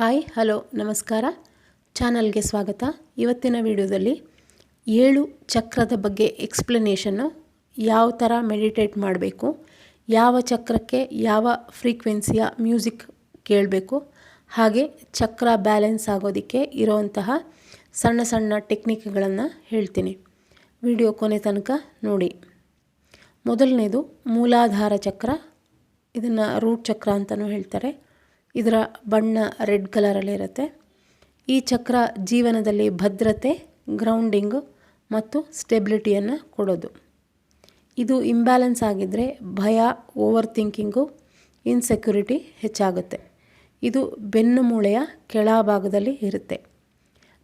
Hi, hello, ನಮಸ್ಕಾರ. ಚಾನಲ್ಗೆ ಸ್ವಾಗತ. ಇವತ್ತಿನ ವಿಡಿಯೋದಲ್ಲಿ ಏಳು ಚಕ್ರದ ಬಗ್ಗೆ ಎಕ್ಸ್ಪ್ಲನೇಷನ್ನು ಯಾವ ಥರ ಮೆಡಿಟೇಟ್ ಮಾಡಬೇಕು, ಯಾವ ಚಕ್ರಕ್ಕೆ ಯಾವ ಫ್ರೀಕ್ವೆನ್ಸಿಯ ಮ್ಯೂಸಿಕ್ ಕೇಳಬೇಕು, ಹಾಗೆ ಚಕ್ರ ಬ್ಯಾಲೆನ್ಸ್ ಆಗೋದಕ್ಕೆ ಇರೋವಂತಹ ಸಣ್ಣ ಸಣ್ಣ ಟೆಕ್ನಿಕ್ಗಳನ್ನು ಹೇಳ್ತೀನಿ. ವಿಡಿಯೋ ಕೊನೆ ತನಕ ನೋಡಿ. ಮೊದಲನೇದು ಮೂಲಾಧಾರ ಚಕ್ರ. ಇದನ್ನು ರೂಟ್ ಚಕ್ರ ಅಂತಲೂ ಹೇಳ್ತಾರೆ. ಇದರ ಬಣ್ಣ ರೆಡ್ ಕಲರಲ್ಲಿರುತ್ತೆ ಈ ಚಕ್ರ ಜೀವನದಲ್ಲಿ ಭದ್ರತೆ ಗ್ರೌಂಡಿಂಗು ಮತ್ತು ಸ್ಟೆಬಿಲಿಟಿಯನ್ನು ಕೊಡೋದು. ಇದು ಇಂಬ್ಯಾಲೆನ್ಸ್ ಆಗಿದ್ದರೆ ಭಯ ಓವರ್ ಥಿಂಕಿಂಗು ಇನ್ಸೆಕ್ಯೂರಿಟಿ ಹೆಚ್ಚಾಗುತ್ತೆ. ಇದು ಬೆನ್ನು ಮೂಳೆಯ ಕೆಳಭಾಗದಲ್ಲಿ ಇರುತ್ತೆ.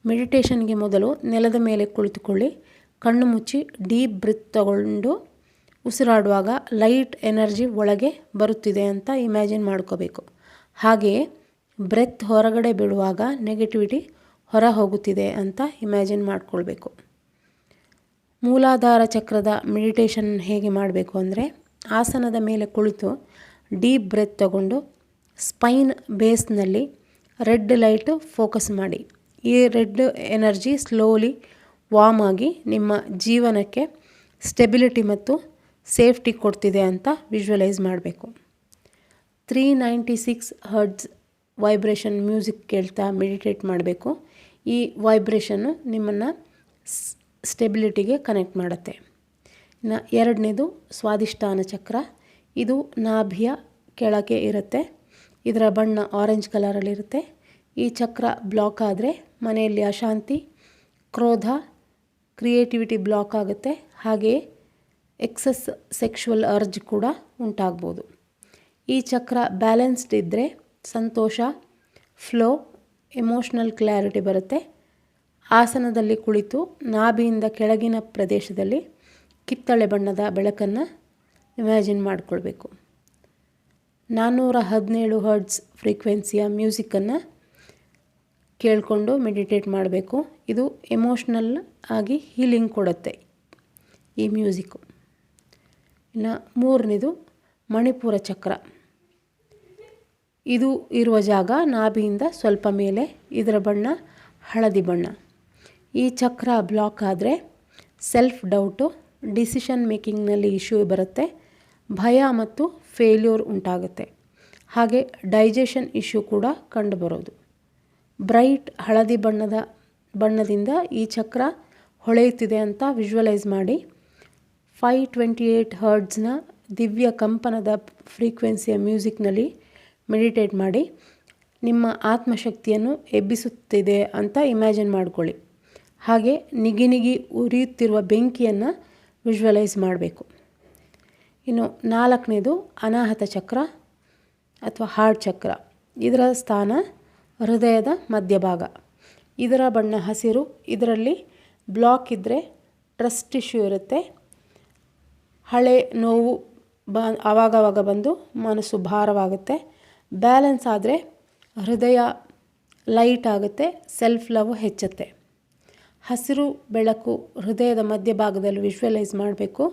ಮೆಡಿಟೇಷನ್ಗೆ ಮೊದಲು ನೆಲದ ಮೇಲೆ ಕುಳಿತುಕೊಳ್ಳಿ. ಕಣ್ಣು ಮುಚ್ಚಿ ಡೀಪ್ ಬ್ರಿತ್ ತಗೊಂಡು ಉಸಿರಾಡುವಾಗ ಲೈಟ್ ಎನರ್ಜಿ ಒಳಗೆ ಬರುತ್ತಿದೆ ಅಂತ ಇಮ್ಯಾಜಿನ್ ಮಾಡ್ಕೋಬೇಕು. ಹಾಗೆಯೇ ಬ್ರೆತ್ ಹೊರಗಡೆ ಬಿಡುವಾಗ ನೆಗೆಟಿವಿಟಿ ಹೊರ ಹೋಗುತ್ತಿದೆ ಅಂತ ಇಮ್ಯಾಜಿನ್ ಮಾಡ್ಕೊಳ್ಬೇಕು. ಮೂಲಾಧಾರ ಚಕ್ರದ ಮೆಡಿಟೇಷನ್ ಹೇಗೆ ಮಾಡಬೇಕು ಅಂದರೆ ಆಸನದ ಮೇಲೆ ಕುಳಿತು ಡೀಪ್ ಬ್ರೆತ್ ತಗೊಂಡು ಸ್ಪೈನ್ ಬೇಸ್ನಲ್ಲಿ ರೆಡ್ ಲೈಟು ಫೋಕಸ್ ಮಾಡಿ. ಈ ರೆಡ್ ಎನರ್ಜಿ ಸ್ಲೋಲಿ ವಾಮ್ ಆಗಿ ನಿಮ್ಮ ಜೀವನಕ್ಕೆ ಸ್ಟೆಬಿಲಿಟಿ ಮತ್ತು ಸೇಫ್ಟಿ ಕೊಡ್ತಿದೆ ಅಂತ ವಿಜುವಲೈಸ್ ಮಾಡಬೇಕು. Three ninety six hertz vibration music ಕೇಳ್ತಾ ಮೆಡಿಟೇಟ್ ಮಾಡಬೇಕು. ಈ ವೈಬ್ರೇಷನ್ನು ನಿಮ್ಮನ್ನು ಸ್ಟೆಬಿಲಿಟಿಗೆ ಕನೆಕ್ಟ್ ಮಾಡುತ್ತೆ. ಇನ್ನು ಎರಡನೇದು ಸ್ವಾದಿಷ್ಠಾನ ಚಕ್ರ. ಇದು ನಾಭಿಯ ಕೆಳಗೆ ಇರುತ್ತೆ. ಇದರ ಬಣ್ಣ ಆರೆಂಜ್ ಕಲರಲ್ಲಿರುತ್ತೆ ಈ ಚಕ್ರ ಬ್ಲಾಕ್ ಆದರೆ ಮನೆಯಲ್ಲಿ ಅಶಾಂತಿ, ಕ್ರೋಧ ಕ್ರಿಯೇಟಿವಿಟಿ ಬ್ಲಾಕ್ ಆಗುತ್ತೆ. ಹಾಗೆಯೇ ಎಕ್ಸಸ್ ಸೆಕ್ಷುವಲ್ ಅರ್ಜ್ ಕೂಡ ಉಂಟಾಗ್ಬೋದು. ಈ ಚಕ್ರ ಬ್ಯಾಲೆನ್ಸ್ಡ್ ಇದ್ದರೆ ಸಂತೋಷ ಫ್ಲೋ ಎಮೋಷ್ನಲ್ ಕ್ಲಾರಿಟಿ ಬರುತ್ತೆ. ಆಸನದಲ್ಲಿ ಕುಳಿತು ನಾಭಿಯಿಂದ ಕೆಳಗಿನ ಪ್ರದೇಶದಲ್ಲಿ ಕಿತ್ತಳೆ ಬಣ್ಣದ ಬೆಳಕನ್ನು ಇಮ್ಯಾಜಿನ್ ಮಾಡಿಕೊಳ್ಬೇಕು. ನಾನ್ನೂರ ಹದಿನೇಳು ಹರ್ಡ್ಸ್ ಫ್ರೀಕ್ವೆನ್ಸಿಯ ಮ್ಯೂಸಿಕ್ಕನ್ನು ಕೇಳಿಕೊಂಡು ಮೆಡಿಟೇಟ್ ಮಾಡಬೇಕು. ಇದು ಎಮೋಷ್ನಲ್ ಆಗಿ ಹೀಲಿಂಗ್ ಕೊಡುತ್ತೆ ಈ ಮ್ಯೂಸಿಕ್ಕು ಇನ್ನು ಮೂರನೇದು ಮಣಿಪುರ ಚಕ್ರ. ಇದು ಇರುವ ಜಾಗ ನಾಭಿಯಿಂದ ಸ್ವಲ್ಪ ಮೇಲೆ ಇದರ ಬಣ್ಣ ಹಳದಿ ಬಣ್ಣ. ಈ ಚಕ್ರ ಬ್ಲಾಕ್ ಆದರೆ ಸೆಲ್ಫ್ ಡೌಟು, ಡಿಸಿಷನ್ ಮೇಕಿಂಗ್ನಲ್ಲಿ ಇಶ್ಯೂ ಬರುತ್ತೆ, ಭಯ ಮತ್ತು ಫೇಲ್ಯೂರ್ ಉಂಟಾಗುತ್ತೆ. ಹಾಗೆ ಡೈಜೆಷನ್ ಇಶ್ಯೂ ಕೂಡ ಕಂಡುಬರೋದು. ಬ್ರೈಟ್ ಹಳದಿ ಬಣ್ಣದ ಬಣ್ಣದಿಂದ ಈ ಚಕ್ರ ಹೊಳೆಯುತ್ತಿದೆ ಅಂತ ವಿಜುವಲೈಸ್ ಮಾಡಿ ಫೈ ಟ್ವೆಂಟಿ ಏಯ್ಟ್ ಹರ್ಡ್ಸ್ನ ದಿವ್ಯ ಕಂಪನದ ಫ್ರೀಕ್ವೆನ್ಸಿಯ ಮ್ಯೂಸಿಕ್ನಲ್ಲಿ ಮೆಡಿಟೇಟ್ ಮಾಡಿ ನಿಮ್ಮ ಆತ್ಮಶಕ್ತಿಯನ್ನು ಎಬ್ಬಿಸುತ್ತಿದೆ ಅಂತ ಇಮ್ಯಾಜಿನ್ ಮಾಡ್ಕೊಳ್ಳಿ. ಹಾಗೆ ನಿಗಿ ನಿಗಿ ಉರಿಯುತ್ತಿರುವ ಬೆಂಕಿಯನ್ನು ವಿಜುವಲೈಸ್ ಮಾಡಬೇಕು. ಇನ್ನು ನಾಲ್ಕನೇದು ಅನಾಹತ ಚಕ್ರ ಅಥವಾ ಹಾರ್ಟ್ ಚಕ್ರ. ಇದರ ಸ್ಥಾನ ಹೃದಯದ ಮಧ್ಯಭಾಗ. ಇದರ ಬಣ್ಣ ಹಸಿರು, ಇದರಲ್ಲಿ ಬ್ಲಾಕ್ ಇದ್ದರೆ ಟ್ರಸ್ಟ್ ಇಶ್ಯೂ ಇರುತ್ತೆ. ಹಳೆ ನೋವು ಬ ಆವಾಗವಾಗ ಬಂದು ಮನಸ್ಸು ಭಾರವಾಗುತ್ತೆ. ಬ್ಯಾಲೆನ್ಸ್ ಆದರೆ ಹೃದಯ ಲೈಟ್ ಆಗುತ್ತೆ ಸೆಲ್ಫ್ ಲವ್ ಹೆಚ್ಚುತ್ತೆ. ಹಸಿರು ಬೆಳಕು ಹೃದಯದ ಮಧ್ಯಭಾಗದಲ್ಲಿ ವಿಶ್ವಲೈಸ್ ಮಾಡಬೇಕು.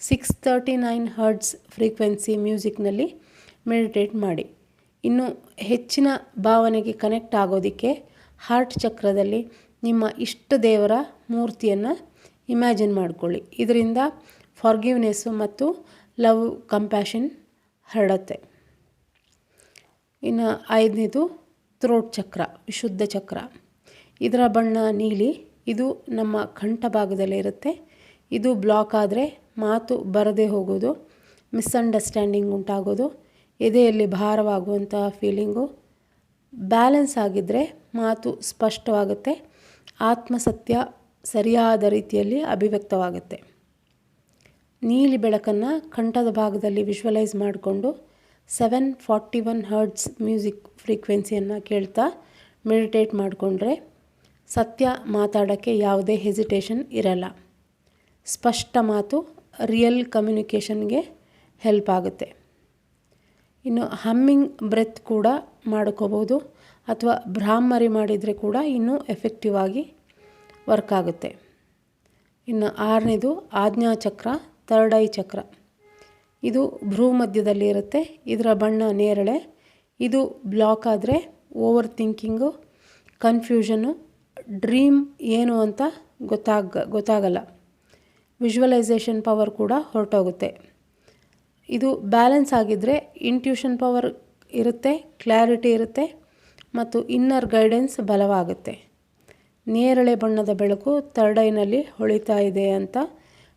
Six thirty nine hertz frequency ಮ್ಯೂಸಿಕ್ನಲ್ಲಿ meditate ಮಾಡಿ. ಇನ್ನು ಹೆಚ್ಚಿನ ಭಾವನೆಗೆ ಕನೆಕ್ಟ್ ಆಗೋದಕ್ಕೆ ಹಾರ್ಟ್ ಚಕ್ರದಲ್ಲಿ ನಿಮ್ಮ ಇಷ್ಟ ದೇವರ ಮೂರ್ತಿಯನ್ನು ಇಮ್ಯಾಜಿನ್ ಮಾಡಿಕೊಳ್ಳಿ. ಇದರಿಂದ ಫಾರ್ಗಿವ್ನೆಸ್ಸು ಮತ್ತು ಲವ್ ಕಂಪ್ಯಾಷನ್ ಹರಡುತ್ತೆ. ಇನ್ನು ಐದನೇದು ಥ್ರೋಟ್ ಚಕ್ರ, ವಿಶುದ್ಧ ಚಕ್ರ. ಇದರ ಬಣ್ಣ ನೀಲಿ. ಇದು ನಮ್ಮ ಕಂಠ ಭಾಗದಲ್ಲಿ ಇರುತ್ತೆ. ಇದು ಬ್ಲಾಕ್ ಆದರೆ ಮಾತು ಬರದೇ ಹೋಗೋದು, ಮಿಸ್ಅಂಡರ್ಸ್ಟ್ಯಾಂಡಿಂಗ್ ಉಂಟಾಗೋದು, ಎದೆಯಲ್ಲಿ ಭಾರವಾಗುವಂತಹ ಫೀಲಿಂಗು. ಬ್ಯಾಲೆನ್ಸ್ ಆಗಿದ್ದರೆ ಮಾತು ಸ್ಪಷ್ಟವಾಗುತ್ತೆ, ಆತ್ಮಸತ್ಯ ಸರಿಯಾದ ರೀತಿಯಲ್ಲಿ ಅಭಿವ್ಯಕ್ತವಾಗುತ್ತೆ. ನೀಲಿ ಬೆಳಕನ್ನು ಕಂಠದ ಭಾಗದಲ್ಲಿ ವಿಶ್ವಲೈಸ್ ಮಾಡಿಕೊಂಡು seven forty one hertz music ಫ್ರೀಕ್ವೆನ್ಸಿಯನ್ನು ಕೇಳ್ತಾ ಮೆಡಿಟೇಟ್ ಮಾಡಿಕೊಂಡ್ರೆ ಸತ್ಯ ಮಾತಾಡೋಕ್ಕೆ ಯಾವುದೇ ಹೆಸಿಟೇಷನ್ ಇರಲ್ಲ. ಸ್ಪಷ್ಟ ಮಾತು ರಿಯಲ್ ಕಮ್ಯುನಿಕೇಷನ್ಗೆ ಹೆಲ್ಪ್ ಆಗುತ್ತೆ. ಇನ್ನು ಹಮ್ಮಿಂಗ್ ಬ್ರೆತ್ ಕೂಡ ಮಾಡ್ಕೋಬೋದು, ಅಥವಾ ಭ್ರಾಮರಿ ಮಾಡಿದರೆ ಕೂಡ ಇನ್ನೂ ಎಫೆಕ್ಟಿವ್ ಆಗಿ ವರ್ಕ್ ಆಗುತ್ತೆ. ಇನ್ನು ಆರನೇದು ಆಜ್ಞಾ ಚಕ್ರ ಥರ್ಡ್ ಐ ಚಕ್ರ. ಇದು ಭ್ರೂ ಮಧ್ಯದಲ್ಲಿ ಇರುತ್ತೆ. ಇದರ ಬಣ್ಣ ನೇರಳೆ. ಇದು ಬ್ಲಾಕ್ ಆದರೆ ಓವರ್ ಥಿಂಕಿಂಗು, ಕನ್ಫ್ಯೂಷನು, ಡ್ರೀಮ್ ಏನು ಅಂತ ಗೊತ್ತಾಗ, ಗೊತ್ತಾಗಲ್ಲ. ವಿಜುವಲೈಸೇಷನ್ ಪವರ್ ಕೂಡ ಹೊರಟೋಗುತ್ತೆ. ಇದು ಬ್ಯಾಲೆನ್ಸ್ ಆಗಿದ್ದರೆ ಇಂಟ್ಯೂಷನ್ ಪವರ್ ಇರುತ್ತೆ, ಕ್ಲಾರಿಟಿ ಇರುತ್ತೆ ಮತ್ತು ಇನ್ನರ್ ಗೈಡೆನ್ಸ್ ಬಲವಾಗುತ್ತೆ. ನೇರಳೆ ಬಣ್ಣದ ಬೆಳಕು ಥರ್ಡ್ ಹೊಳಿತಾ ಇದೆ ಅಂತ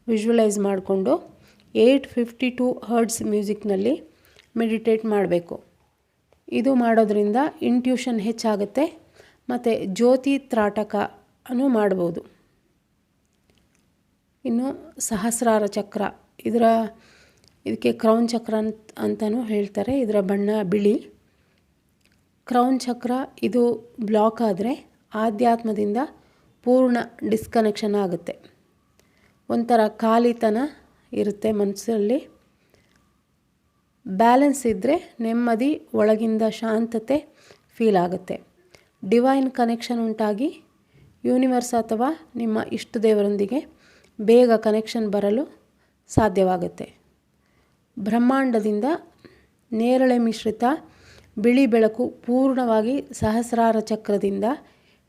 ವಿಜುವಲೈಸ್ ಮಾಡಿಕೊಂಡು ಏಯ್ಟ್ ಫಿಫ್ಟಿ ಟು ಹರ್ಡ್ಸ್ ಮ್ಯೂಸಿಕ್ನಲ್ಲಿ ಮೆಡಿಟೇಟ್ ಮಾಡಬೇಕು. ಇದು ಮಾಡೋದ್ರಿಂದ ಇಂಟ್ಯೂಷನ್ ಹೆಚ್ಚಾಗುತ್ತೆ ಮತ್ತು ಜ್ಯೋತಿ ತ್ರಾಟಕ ಅನ್ನು ಮಾಡ್ಬೋದು. ಇನ್ನು ಸಹಸ್ರಾರ ಚಕ್ರ, ಇದರ ಇದಕ್ಕೆ ಕ್ರೌನ್ ಚಕ್ರ ಅಂತ ಅಂತಲೂ ಹೇಳ್ತಾರೆ, ಇದರ ಬಣ್ಣ ಬಿಳಿ. ಕ್ರೌನ್ ಚಕ್ರ ಇದು ಬ್ಲಾಕ್ ಆದರೆ ಆಧ್ಯಾತ್ಮದಿಂದ ಪೂರ್ಣ ಡಿಸ್ಕನೆಕ್ಷನ್ ಆಗುತ್ತೆ. ಒಂಥರ ಖಾಲಿತನ ಇರುತ್ತೆ ಮನಸ್ಸಲ್ಲಿ. ಬ್ಯಾಲೆನ್ಸ್ ಇದ್ದರೆ ನೆಮ್ಮದಿ, ಒಳಗಿಂದ ಶಾಂತತೆ ಫೀಲ್ ಆಗುತ್ತೆ. ಡಿವೈನ್ ಕನೆಕ್ಷನ್ ಉಂಟಾಗಿ ಯೂನಿವರ್ಸ್ ಅಥವಾ ನಿಮ್ಮ ಇಷ್ಟ ದೇವರೊಂದಿಗೆ ಬೇಗ ಕನೆಕ್ಷನ್ ಬರಲು ಸಾಧ್ಯವಾಗುತ್ತೆ. ಬ್ರಹ್ಮಾಂಡದಿಂದ ನೇರಳೆ ಮಿಶ್ರಿತ ಬಿಳಿ ಬೆಳಕು ಪೂರ್ಣವಾಗಿ ಸಹಸ್ರಾರ ಚಕ್ರದಿಂದ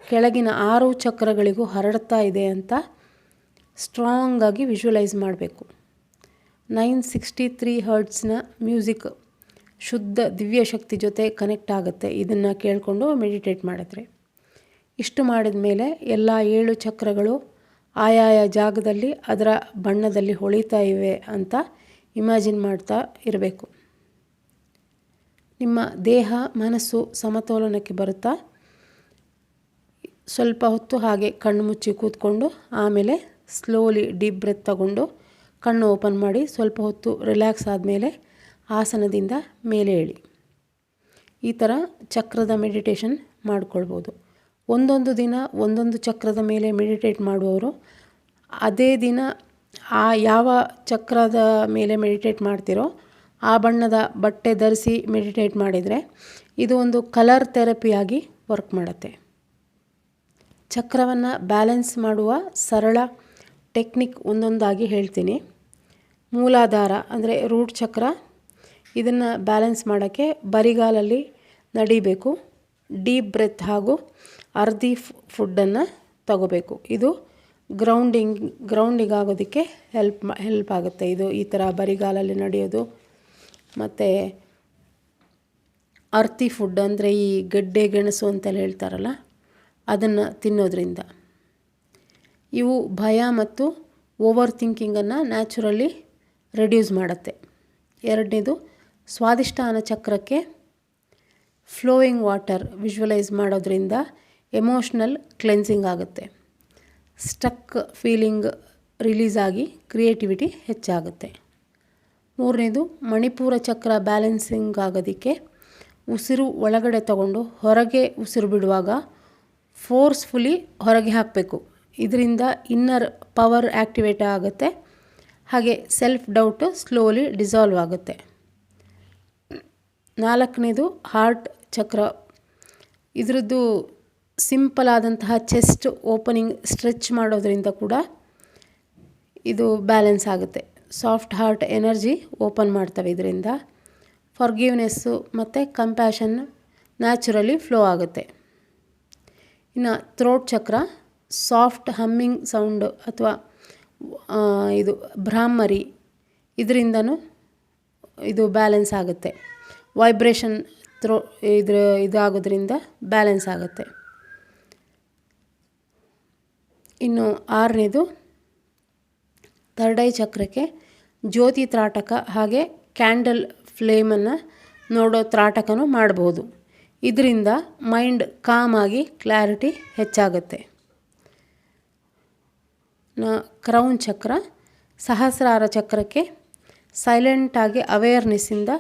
ಕೆಳಗಿನ ಆರು ಚಕ್ರಗಳಿಗೂ ಹರಡ್ತಾ ಇದೆ ಅಂತ ಸ್ಟ್ರಾಂಗಾಗಿ ವಿಜುವಲೈಸ್ ಮಾಡಬೇಕು. ನೈನ್ ಸಿಕ್ಸ್ಟಿ ತ್ರೀ ಹರ್ಟ್ಸ್ನ ಮ್ಯೂಸಿಕ್ ಶುದ್ಧ ದಿವ್ಯ ಶಕ್ತಿ ಜೊತೆ ಕನೆಕ್ಟ್ ಆಗುತ್ತೆ. ಇದನ್ನು ಕೇಳಿಕೊಂಡು ಮೆಡಿಟೇಟ್ ಮಾಡಿದ್ರೆ. ಇಷ್ಟು ಮಾಡಿದ ಮೇಲೆ ಎಲ್ಲ ಏಳು ಚಕ್ರಗಳು ಆಯಾಯ ಜಾಗದಲ್ಲಿ ಅದರ ಬಣ್ಣದಲ್ಲಿ ಹೊಳಿತಾ ಇವೆ ಅಂತ ಇಮ್ಯಾಜಿನ್ ಮಾಡ್ತಾ ಇರಬೇಕು. ನಿಮ್ಮ ದೇಹ, ಮನಸ್ಸು ಸಮತೋಲನಕ್ಕೆ ಬರುತ್ತಾ? ಸ್ವಲ್ಪ ಹೊತ್ತು ಹಾಗೆ ಕಣ್ಣು ಮುಚ್ಚಿ ಕೂತ್ಕೊಂಡು ಆಮೇಲೆ ಸ್ಲೋಲಿ ಡೀಪ್ ಬ್ರೆತ್ ತಗೊಂಡು ಕಣ್ಣು ಓಪನ್ ಮಾಡಿ ಸ್ವಲ್ಪ ಹೊತ್ತು ರಿಲ್ಯಾಕ್ಸ್ ಆದಮೇಲೆ ಆಸನದಿಂದ ಮೇಲೆ ಏಳಿ ಈ ಥರ ಚಕ್ರದ ಮೆಡಿಟೇಷನ್ ಮಾಡಿಕೊಳ್ಬೋದು. ಒಂದೊಂದು ದಿನ ಒಂದೊಂದು ಚಕ್ರದ ಮೇಲೆ ಮೆಡಿಟೇಟ್ ಮಾಡುವವರು ಅದೇ ದಿನ ಆ ಯಾವ ಚಕ್ರದ ಮೇಲೆ ಮೆಡಿಟೇಟ್ ಮಾಡ್ತಿರೋ ಆ ಬಣ್ಣದ ಬಟ್ಟೆ ಧರಿಸಿ ಮೆಡಿಟೇಟ್ ಮಾಡಿದರೆ ಇದು ಒಂದು ಕಲರ್ ಥೆರಪಿಯಾಗಿ ವರ್ಕ್ ಮಾಡುತ್ತೆ. ಚಕ್ರವನ್ನು ಬ್ಯಾಲೆನ್ಸ್ ಮಾಡುವ ಸರಳ ಟೆಕ್ನಿಕ್ ಒಂದೊಂದಾಗಿ ಹೇಳ್ತೀನಿ. ಮೂಲಾಧಾರ ಅಂದರೆ ರೂಟ್ ಚಕ್ರ. ಇದನ್ನು ಬ್ಯಾಲೆನ್ಸ್ ಮಾಡೋಕ್ಕೆ ಬರಿಗಾಲಲ್ಲಿ ನಡಿಬೇಕು. ಡೀಪ್ ಬ್ರೆತ್ ಹಾಗೂ ಅರ್ಧಿ ಫುಡ್ಡನ್ನು ತಗೋಬೇಕು. ಇದು ಗ್ರೌಂಡಿಂಗ್ ಗ್ರೌಂಡಿಂಗ್ ಆಗೋದಕ್ಕೆ ಹೆಲ್ಪ್ ಹೆಲ್ಪ್ ಆಗುತ್ತೆ. ಇದು ಈ ಥರ ಬರಿಗಾಲಲ್ಲಿ ನಡೆಯೋದು. ಮತ್ತು ಅರ್ತಿ ಫುಡ್ ಅಂದರೆ ಈ ಗಡ್ಡೆ ಗೆಣಸು ಅಂತೆಲ್ಲ ಹೇಳ್ತಾರಲ್ಲ, ಅದನ್ನು ತಿನ್ನೋದ್ರಿಂದ. ಇವು ಭಯ ಮತ್ತು ಓವರ್ ಥಿಂಕಿಂಗನ್ನು ನ್ಯಾಚುರಲಿ ರೆಡ್ಯೂಸ್ ಮಾಡುತ್ತೆ. ಎರಡನೇದು ಸ್ವಾದಿಷ್ಟಾನ ಚಕ್ರಕ್ಕೆ ಫ್ಲೋಯಿಂಗ್ ವಾಟರ್ ವಿಜುವಲೈಸ್ ಮಾಡೋದ್ರಿಂದ ಎಮೋಷ್ನಲ್ ಕ್ಲೆನ್ಸಿಂಗ್ ಆಗುತ್ತೆ. ಸ್ಟಕ್ ಫೀಲಿಂಗ್ ರಿಲೀಸ್ ಆಗಿ ಕ್ರಿಯೇಟಿವಿಟಿ ಹೆಚ್ಚಾಗುತ್ತೆ. ಮೂರನೇದು ಮಣಿಪುರ ಚಕ್ರ ಬ್ಯಾಲೆನ್ಸಿಂಗ್ ಆಗೋದಕ್ಕೆ ಉಸಿರು ಒಳಗಡೆ ತಗೊಂಡು ಹೊರಗೆ ಉಸಿರು ಬಿಡುವಾಗ ಫೋರ್ಸ್ಫುಲಿ ಹೊರಗೆ ಹಾಕಬೇಕು. ಇದರಿಂದ ಇನ್ನರ್ ಪವರ್ ಆ್ಯಕ್ಟಿವೇಟ್ ಆಗುತ್ತೆ. ಹಾಗೆ ಸೆಲ್ಫ್ ಡೌಟು ಸ್ಲೋಲಿ ಡಿಸಾಲ್ವ್ ಆಗುತ್ತೆ. ನಾಲ್ಕನೇದು ಹಾರ್ಟ್ ಚಕ್ರ. ಇದರದ್ದು ಸಿಂಪಲ್ ಆದಂತಹ ಚೆಸ್ಟ್ ಓಪನಿಂಗ್ ಸ್ಟ್ರೆಚ್ ಮಾಡೋದರಿಂದ ಕೂಡ ಇದು ಬ್ಯಾಲೆನ್ಸ್ ಆಗುತ್ತೆ. ಸಾಫ್ಟ್ ಹಾರ್ಟ್ ಎನರ್ಜಿ ಓಪನ್ ಮಾಡ್ತವೆ ಇದರಿಂದ. ಫಾರ್ಗಿವ್ನೆಸ್ಸು ಮತ್ತು ಕಂಪ್ಯಾಷನ್ ನ್ಯಾಚುರಲಿ ಫ್ಲೋ ಆಗುತ್ತೆ. ಇನ್ನು ಥ್ರೋಟ್ ಚಕ್ರ. ಸಾಫ್ಟ್ ಹಮ್ಮಿಂಗ್ ಸೌಂಡು ಅಥವಾ ಇದು ಭ್ರಾಮರಿ ಇದರಿಂದನೂ ಇದು ಬ್ಯಾಲೆನ್ಸ್ ಆಗುತ್ತೆ. ವೈಬ್ರೇಷನ್ ಥ್ರೋ, ಇದ್ರ, ಇದಾಗೋದ್ರಿಂದ ಬ್ಯಾಲೆನ್ಸ್ ಆಗುತ್ತೆ. ಇನ್ನು ಆರನೇದು, ಥರ್ಡ್ ಐ ಚಕ್ರಕ್ಕೆ ಜ್ಯೋತಿ ತ್ರಾಟಕ ಹಾಗೆ ಕ್ಯಾಂಡಲ್ ಫ್ಲೇಮನ್ನು ನೋಡೋ ತ್ರಾಟಕನೂ ಮಾಡ್ಬೋದು. ಇದರಿಂದ ಮೈಂಡ್ ಕಾಮಾಗಿ ಕ್ಲಾರಿಟಿ ಹೆಚ್ಚಾಗುತ್ತೆ. ಕ್ರೌನ್ ಚಕ್ರ ಸಹಸ್ರಾರ ಚಕ್ರಕ್ಕೆ ಸೈಲೆಂಟಾಗಿ ಅವೇರ್ನೆಸ್ಸಿಂದ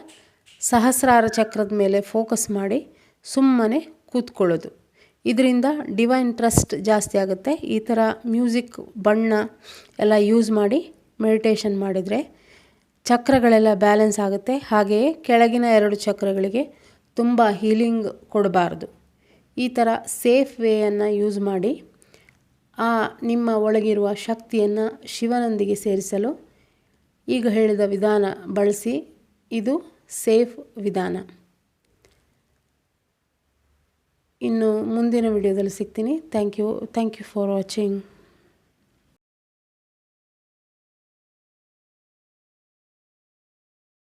ಸಹಸ್ರಾರ ಚಕ್ರದ ಮೇಲೆ ಫೋಕಸ್ ಮಾಡಿ ಸುಮ್ಮನೆ ಕೂತ್ಕೊಳ್ಳೋದು. ಇದರಿಂದ ಡಿವೈನ್ ಟ್ರಸ್ಟ್ ಜಾಸ್ತಿ ಆಗುತ್ತೆ. ಈ ಥರ ಮ್ಯೂಸಿಕ್ ಬಣ್ಣ ಎಲ್ಲ ಯೂಸ್ ಮಾಡಿ ಮೆಡಿಟೇಷನ್ ಮಾಡಿದರೆ ಚಕ್ರಗಳೆಲ್ಲ ಬ್ಯಾಲೆನ್ಸ್ ಆಗುತ್ತೆ. ಹಾಗೆಯೇ ಕೆಳಗಿನ ಎರಡು ಚಕ್ರಗಳಿಗೆ ತುಂಬ ಹೀಲಿಂಗ್ ಕೊಡಬಾರ್ದು. ಈ ಥರ ಸೇಫ್ ವೇಯನ್ನು ಯೂಸ್ ಮಾಡಿ ಆ ನಿಮ್ಮ ಒಳಗಿರುವ ಶಕ್ತಿಯನ್ನು ಶಿವನೊಂದಿಗೆ ಸೇರಿಸಲು ಈಗ ಹೇಳಿದ ವಿಧಾನ ಬಳಸಿ, ಇದು ಸೇಫ್ ವಿಧಾನ. ಇನ್ನು ಮುಂದಿನ ವಿಡಿಯೋದಲ್ಲಿ ಸಿಗ್ತೀನಿ. Thank you thank you for watching